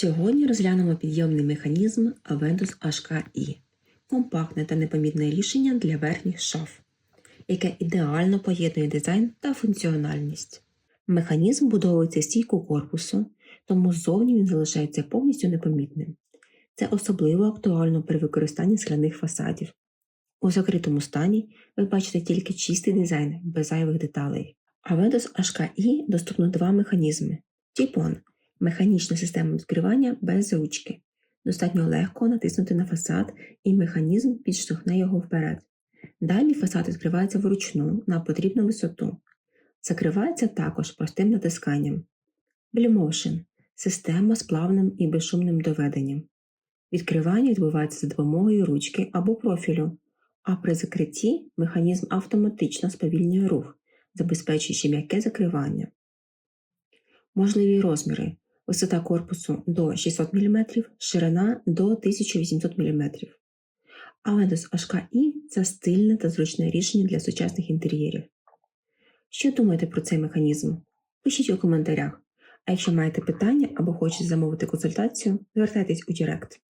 Сьогодні розглянемо підйомний механізм Aventus HKI – компактне та непомітне рішення для верхніх шаф, яке ідеально поєднує дизайн та функціональність. Механізм будовується стійку корпусу, тому ззовні він залишається повністю непомітним. Це особливо актуально при використанні скляних фасадів. У закритому стані ви бачите тільки чистий дизайн без зайвих деталей. Aventus HKI доступно два механізми. Тіпон механічна система відкривання без ручки. Достатньо легко натиснути на фасад, і механізм підштовхне його вперед. Далі фасад відкривається вручну на потрібну висоту. Закривається також простим натисканням. Блімошин система з плавним і безшумним доведенням. Відкривання відбувається за допомогою ручки або профілю, а при закритті механізм автоматично сповільнює рух, забезпечуючи м'яке закривання. Можливі розміри висота корпусу до 600 мм, ширина до 1800 мм. Aventus HKI – це стильне та зручне рішення для сучасних інтер'єрів. Що думаєте про цей механізм? Пишіть у коментарях. А якщо маєте питання або хочете замовити консультацію, звертайтесь у Директ.